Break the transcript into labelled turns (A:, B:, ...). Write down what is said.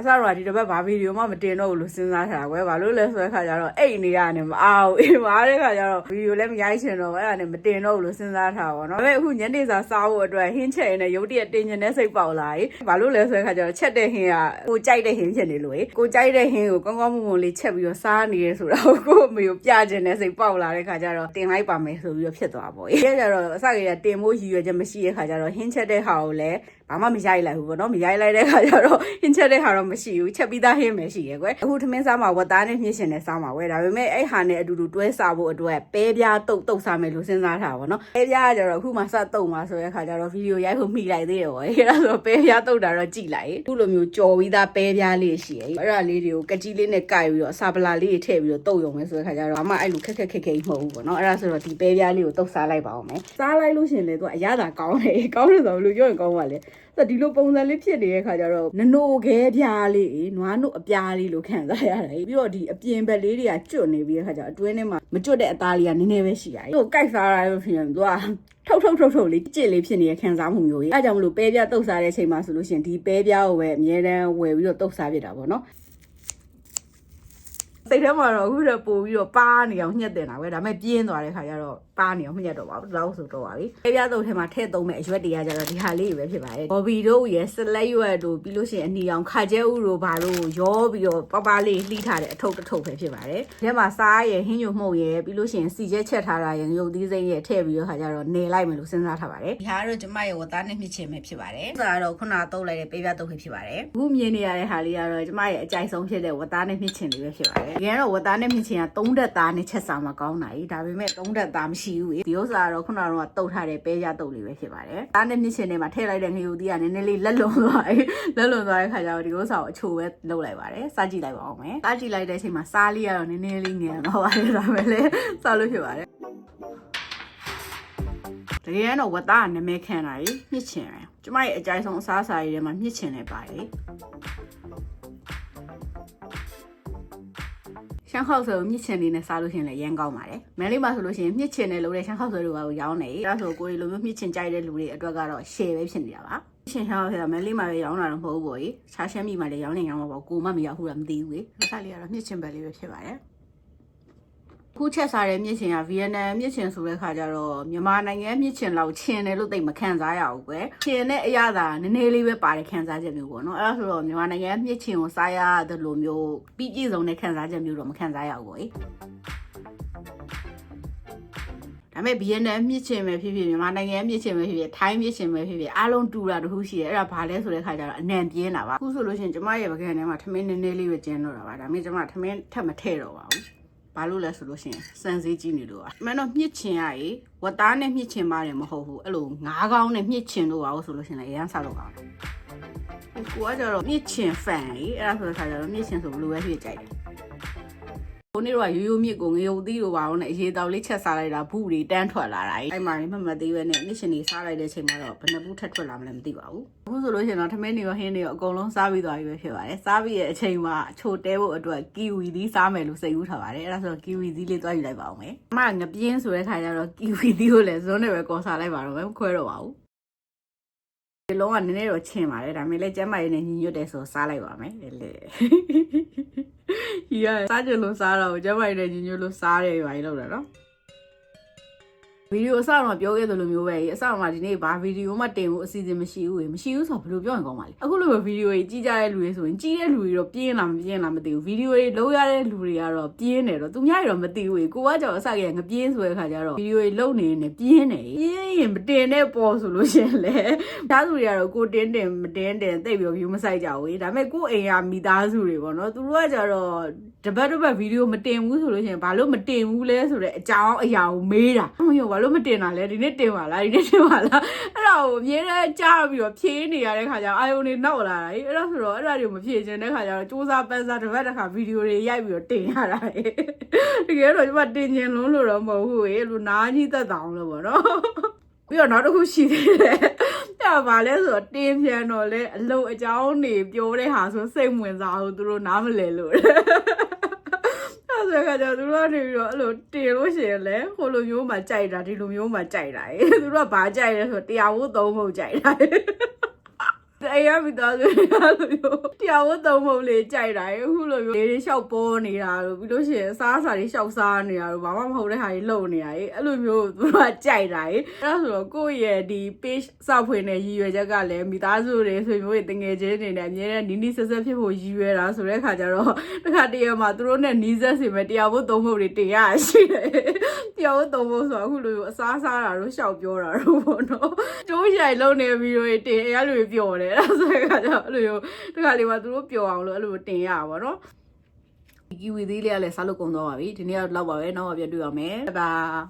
A: အစတော့ဒီတစ်ပတ်ဘာဗီဒီယိုမှမတင်တော့ဘူးလို့စဉ်းစားထားတာကွယ်ဘာလို့လဲဆိုတဲ့ခါကျတော့အိတ်နေရတယ်မအားဘူးအိမ်မားတဲ့ခါကျတော့ဗီဒီယိုလည်းမရိုက်ချင်တော့ဘူးအဲ့ဒါနဲ့မတင်တော့ဘူးလို့စဉ်းစားထားပါတော့ဒါပေမဲ့အခုညနေစာစားဖို့အတွက်ဟင်းချက်ရင်းနဲ့ရုပ်တရက်တင်ချင်တဲ့စိတ်ပေါက်လာပြီဘာလို့လဲဆိုတဲ့ခါကျတော့ချက်တဲ့ဟင်းကကိုကြိုက်တဲ့ဟင်းဖြစ်နေလို့လေကိုကြိုက်တဲ့ဟင်းကိုကောင်းကောင်းမွန်မွန်လေးချက်ပြီးတော့စားနေရဲဆိုတော့ကိုအမေကိုပြချင်တဲ့စိတ်ပေါက်လာတဲ့ခါကျတော့တင်လိုက်ပါမယ်ဆိုပြီးတော့ဖြစ်သွားပါဘော။အဲကျတော့အစကတည်းကတင်ဖို့ရည်ရွယ်ချက်မရှိတဲ့ခါကျတော့ဟင်းချက်တဲ့ဟာကိုလည်း ဘာမှမရိုက်လိုက်ဘူးပေါ့နော်မရိုက်လိုက်တဲ့ခါကျတော့ဟင်းချက်တဲ့ဟာတော့မရှိဘူးချက်ပြီးသားဟင်းပဲရှိရဲကွယ်အခုထမင်းစားမှာဝတ်သားနဲ့မြင့်ရှင်နဲ့စားမှာကွယ်ဒါပေမဲ့အဲ့ဟာနဲ့အတူတူတွဲစားဖို့အတွက်ပဲပြားတုတ်တုတ်စားမယ်လို့စဉ်းစားထားပါတော့နော်ပဲပြားကကျတော့အခုမှစတုတ်မှာဆိုတဲ့ခါကျတော့ဗီဒီယိုရိုက်ဖို့မိလိုက်သေးတယ်ပေါ့အဲ့ဒါဆိုပဲပြားတုတ်တာတော့ကြည်လိုက်အခုလိုမျိုးကြော်ပြီးသားပဲပြားလေးရှိရဲအဲ့ဒါလေးတွေကိုကကြီးလေးနဲ့ကိုက်ပြီးတော့အစာပလာလေးတွေထည့်ပြီးတော့တုတ်ရုံပဲဆိုတဲ့ခါကျတော့အမအဲ့လိုခက်ခက်ခက်ခဲမဟုတ်ဘူးပေါ့နော်အဲ့ဒါဆိုတော့ဒီပဲပြားလေးကိုတုတ်စားလိုက်ပါအောင်မယ်စားလိုက်လို့ရှရင်လေသူကအရသာကောင်းတယ်ကောင်းတယ်ဆိုတော့ဘယ်လိုပြောရင်ကောင်းပါလဲဆိုတော့ဒီလိုပုံစံလေးဖြစ်နေတဲ့ခါကျတော့နနိုခဲပြားလေးနွားနို့အပြားလေးလို့ခံစားရတယ်ပြီးတော့ဒီအပြင်ဘက်လေးတွေကကျွတ်နေပြီးတဲ့ခါကျတော့အတွင်းထဲမှာမကျွတ်တဲ့အသားလေးကနည်းနည်းပဲရှိရတယ်ဟိုကြိုက်စားရလို့ဖြစ်ရင်သူကထုတ်ထုတ်ထုတ်ထုတ်လေးကြစ်လေးဖြစ်နေတဲ့ခံစားမှုမျိုးကြီးအဲကြောင့်မလို့ပဲပြားတုတ်စားတဲ့အချိန်မှာဆိုလို့ရှိရင်ဒီပဲပြားကိုပဲအမြဲတမ်းဝယ်ပြီးတော့တုတ်စားပြတာပေါ့နော် စိတ်ထဲမှာတော့အခုတော့ပို့ပြီးတော့ပါနေအောင်ညှက်တင်တာပဲဒါပေမဲ့ပြင်းသွားတဲ့ခါကျတော့ပါနေအောင်မညှက်တော့ပါဘူးလောက်ဆိုတော့ပါပြီ။ပြပြတုပ်ထဲမှာထည့်သုံးမဲ့အရွက်တွေကကျတော့ဒီဟာလေးတွေပဲဖြစ်ပါတယ်။ဘော်ဘီတို့ရဲ့စလက်ရွက်တို့ပြီးလို့ရှိရင်အနီအောင်ခါကျဲဥတို့ဘာတို့ရောပြီးတော့ပပလေးလှီးထားတဲ့အထုပ်တစ်ထုပ်ပဲဖြစ်ပါတယ်။ဒီထဲမှာစားရယ်ဟင်းညိုမှုန့်ရယ်ပြီးလို့ရှိရင်စီချက်ချက်ထားတာရယ်ရုပ်သီးစိမ့်ရယ်ထည့်ပြီးတော့ခါကျတော့နေလိုက်မယ်လို့စဉ်းစားထားပါတယ်။ဒီဟာကတော့ကျမရဲ့ဝတ်သားနဲ့မြင့်ချင်ပဲဖြစ်ပါတယ်။ဒါကတော့ခုနတုပ်လိုက်တဲ့ပြပြတုပ်ပဲဖြစ်ပါတယ်။အခုမြင်နေရတဲ့ဟာလေးကတော့ကျမရဲ့အကြိုက်ဆုံးဖြစ်တဲ့ဝတ်သားနဲ့မြင့်ချင်လေးပဲဖြစ်ပါတယ်။ဒီကတော့ဝတ်သားနဲ့မြင့်ချင်က3ဓာတ်သားနဲ့ချက်စားမှာကောင်းတာကြီးဒါပေမဲ့3ဓာတ်သားမရှိဘူး။ဒီဥစ္စာကတော့ခုနကတော့တုတ်ထားတဲ့ပဲကြတုတ်လေးပဲဖြစ်ပါတယ်။သားနဲ့မြင့်ချင်ထဲမှာထည့်လိုက်တဲ့ငရုတ်သီးကနည်းနည်းလေးလက်လွန်သွားတယ်။လက်လွန်သွားတဲ့ခါကျတော့ဒီဥစ္စာကိုအချိုပဲလုပ်လိုက်ပါတယ်။စားကြည့်လိုက်ပါဦးမယ်။စားကြည့်လိုက်တဲ့အချိန်မှာစားလေးကတော့နည်းနည်းလေးငယ်တော့ပါတယ်ဒါပဲလေစားလို့ဖြစ်ပါတယ်။တကယ်တော့ဝတ်သားကနာမည်ခံတာကြီးမြင့်ချင်တယ်။ကျမရဲ့အကြိုက်ဆုံးအစားအစာတွေထဲမှာမြင့်ချင်တယ်ပါတယ်။ ရှမ်းခောက်ဆွဲကိုမြစ်ချင်လေးနဲ့စားလို့ရှရင်လည်းရမ်းကောင်းပါတယ်။မန်လေးမှာဆိုလို့ရှိရင်မြစ်ချင်နဲ့လို့တဲ့ရှမ်းခောက်ဆွဲတို့ကကိုရောင်းနေ။ဒါဆိုကိုယ်လိုမျိုးမြစ်ချင်ကြိုက်တဲ့လူတွေအတွက်ကတော့ share ပဲဖြစ်နေတာပါ။ရှင်ရှမ်းခောက်ဆွဲကမန်လေးမှာပဲရောင်းတာတော့မဟုတ်ဘူးပေါ့ကြီး။ခြားရှမ်းပြည်မှာလည်းရောင်းနေရောင်းမှာပေါ့။ကိုမမရောက်ဘူးလားမသိဘူးလေ။ဆက်လေးကတော့မြစ်ချင်ပဲလေးပဲဖြစ်ပါတယ်။ ခုချက်စားတဲ့မြစ်ချင်ကဗီယက်နမ်မြစ်ချင်ဆိုတဲ့ခါကျတော့မြန်မာနိုင်ငံမြစ်ချင်လောက်ချင်တယ်လို့သိမခံစားရဘူးကွယ်ချင်တဲ့အရာသာနည်းနည်းလေးပဲပါတဲ့ခံစားချက်မျိုးပေါ့နော်အဲ့ဒါဆိုတော့မြန်မာနိုင်ငံမြစ်ချင်ကိုစားရတယ်လို့မျိုးပြီးပြည့်စုံတဲ့ခံစားချက်မျိုးတော့မခံစားရဘူးပေါ့ဒါပေမဲ့ဗီယက်နမ်မြစ်ချင်ပဲဖြစ်ဖြစ်မြန်မာနိုင်ငံမြစ်ချင်ပဲဖြစ်ဖြစ်ထိုင်းမြစ်ချင်ပဲဖြစ်ဖြစ်အားလုံးတူတာတခုရှိတယ်အဲ့ဒါဘာလဲဆိုတဲ့ခါကျတော့အနံပြင်းတာပါအခုဆိုလို့ရှိရင်ကျမရဲ့ပကံထဲမှာထမင်းနည်းနည်းလေးပဲကျင်းတော့တာပါဒါပေမဲ့ကျမထမင်းထပ်မထည့်တော့ပါဘူး ဘာလို့လဲဆိုလို့ရှိရင်စံစည်းကြီးနေလို့ပါမင်းတော့မြစ်ချင်ရရေဝတ်သားနဲ့မြစ်ချင်ပါတယ်မဟုတ်ဘူးအဲ့လိုငါးကောင်းနဲ့မြစ်ချင်လို့ပါလို့ဆိုလို့ရှိရင်လည်းအရန်ဆောက်တော့ပါကိုကကြတော့မြစ်ချင်ဖန်ကြီးအဲ့ဒါဆိုတဲ့ခါကျတော့မြစ်ချင်ဆိုဘလို့ပဲဖြစ်ကြိုက်တယ် ကိုနေ့တော့ရိုးရိုးမြစ်ကိုငရုတ်သီးလိုပါအောင်နဲ့အရေးတောင်လေးချက်စားလိုက်တာဘူးတွေတန်းထွက်လာတာအဲ့မှာမှမသေးပဲနဲ့မြစ်ရှင်တွေစားလိုက်တဲ့အချိန်မှာတော့ဘယ်နှဘူးထက်ထွက်လာမလဲမသိပါဘူးအခုဆိုလို့ရှိရင်တော့ထမင်းတွေရောဟင်းတွေရောအကုန်လုံးစားပြီးသွားပြီပဲဖြစ်ပါတယ်စားပြီးရဲ့အချိန်မှာချိုတဲဖို့အတွက်ကီဝီသီးစားမယ်လို့စိတ်ကူးထားပါတယ်အဲ့ဒါဆိုကီဝီသီးလေးသွားယူလိုက်ပါအောင်မယ်အမငပြင်းဆိုတဲ့ခါကျတော့ကီဝီသီးကိုလည်းဇွန်းနဲ့ပဲကော်စားလိုက်ပါတော့မယ်မခွဲတော့ပါဘူးဒီလုံးကနည်းနည်းတော့ချင်ပါတယ်ဒါပေမဲ့လည်းကျမ်းမာရေးနဲ့ညီညွတ်တယ်ဆိုစားလိုက်ပါမယ်လေ လေကြီးရစားကြလို့စားတော့ကျမ်းမာရေးနဲ့ညီညွတ်လို့စားတယ်ပါကြီးလောက်တာနော် ဗီဒီယိုအစတော့ပြောခဲ့သလိုမျိုးပဲအစမှာဒီနေ့ဘာဗီဒီယိုမှတင်ဖို့အစီအစဉ်မရှိဘူးလေမရှိဘူးဆိုတော့ဘယ်လိုပြောရင်ကောင်းပါလဲအခုလိုပဲဗီဒီယိုကြီးကြည့်ကြတဲ့လူတွေဆိုရင်ကြီးတဲ့လူတွေတော့ပြင်းလာမပြင်းလာမသိဘူးဗီဒီယိုတွေလုံးရတဲ့လူတွေကတော့ပြင်းတယ်တော့သူများတွေတော့မသိဘူးလေကိုကကြောင့်အစကငပြင်းဆိုတဲ့ခါကျတော့ဗီဒီယိုတွေလုံးနေနေပြင်းနေပြင်းရင်မတင်တဲ့ပေါ်ဆိုလို့ရှိရင်လေဒါသူတွေကတော့ကိုတင်းတင်မတင်းတင်သိပြီး view မဆိုင်ကြဘူးလေဒါပေမဲ့ကိုအိမ်ကမိသားစုတွေပေါ့နော်သူတို့ကကြတော့တပတ်တပတ်ဗီဒီယိုမတင်ဘူးဆိုလို့ရှိရင်ဘာလို့မတင်ဘူးလဲဆိုတဲ့အကြောင်းအရာကိုမေးတာမဟုတ်ဘာလို့မတင်တာလဲဒီနေ့တင်ပါလားဒီနေ့တင်ပါလားအဲ့ဒါကိုအမြဲတမ်းကြားပြီးတော့ဖြေးနေရတဲ့ခါကျတော့အာယုန်တွေနောက်လာတာလေအဲ့ဒါဆိုတော့အဲ့ဒါတွေကိုမဖြေချင်တဲ့ခါကျတော့စူးစမ်းပန်းစားတစ်ပတ်တစ်ခါဗီဒီယိုတွေရိုက်ပြီးတော့တင်ရတာလေတကယ်တော့ဒီမှာတင်ချင်လုံးလို့တော့မဟုတ်ဘူးလေလူနာကြီးသက်တောင်လို့ပေါ့နော်ပြီးတော့နောက်တစ်ခုရှိသေးတယ်။အဲ့ဘာလဲဆိုတော့တင်းပြန်တော့လေအလုံအကြောင်းနေပြောတဲ့ဟာဆိုစိတ်ဝင်စားဘူးသူတို့နားမလဲလို့။ အဲ့ဆိုခါကျတော့သူတို့ကနေပြီးတော့အဲ့လိုတင်လို့ရှိရင်လေဟိုလိုမျိုးမှကြိုက်တာဒီလိုမျိုးမှကြိုက်တာ။သူတို့ကဘာကြိုက်လဲဆိုတော့တရားဝတ်သုံးဖို့ကြိုက်တာ။ တရားမိသားစုတွေအဲ့လိုမျိုးတရားဝတ်သုံးဖို့လေကြိုက်တာရေအခုလိုမျိုးလေတွေလျှောက်ပေါ်နေတာတို့ပြီးလို့ရှိရင်အစားအစာတွေလျှောက်စားနေတာတို့ဘာမှမဟုတ်တဲ့ဟာတွေလုပ်နေတာရေအဲ့လိုမျိုးသူတို့ကကြိုက်တာရေအဲ့ဒါဆိုတော့ကိုယ့်ရဲ့ဒီ page စောက်ဖွင့်တဲ့ရည်ရွယ်ချက်ကလည်းမိသားစုတွေဆွေမျိုးတွေတငယ်ချင်းတွေနဲ့အမြဲတမ်းနီးနီးဆက်ဆက်ဖြစ်ဖို့ရည်ရွယ်တာဆိုတဲ့အခါကျတော့တစ်ခါတည်းမှာသူတို့နဲ့နီးစပ်စီမဲ့တရားဝတ်သုံးဖို့တွေတင်ရရှိတယ်တရားဝတ်သုံးဖို့ဆိုတော့အခုလိုမျိုးအစားစားတာတို့လျှောက်ပြောတာတို့ပေါ့နော်ကျိုးရိုင်လုံးနေဗီဒီယိုတွေတင်အဲ့လိုမျိုးပျော်တယ်အဲ့ဒါဆိုတဲ့အခါကျတော့အဲ့လိုမျိုးတစ်ခါလေးမှာသူတို့ပျော်အောင်လို့အဲ့လိုတင်ရပါဘောနော်ကီဝီသေးလေးကလည်းစားလို့ကုန်တော့ပါပြီဒီနေ့ကတော့လောက်ပါပဲနောက်မှပြန်တွေ့ရမယ်ဘိုင်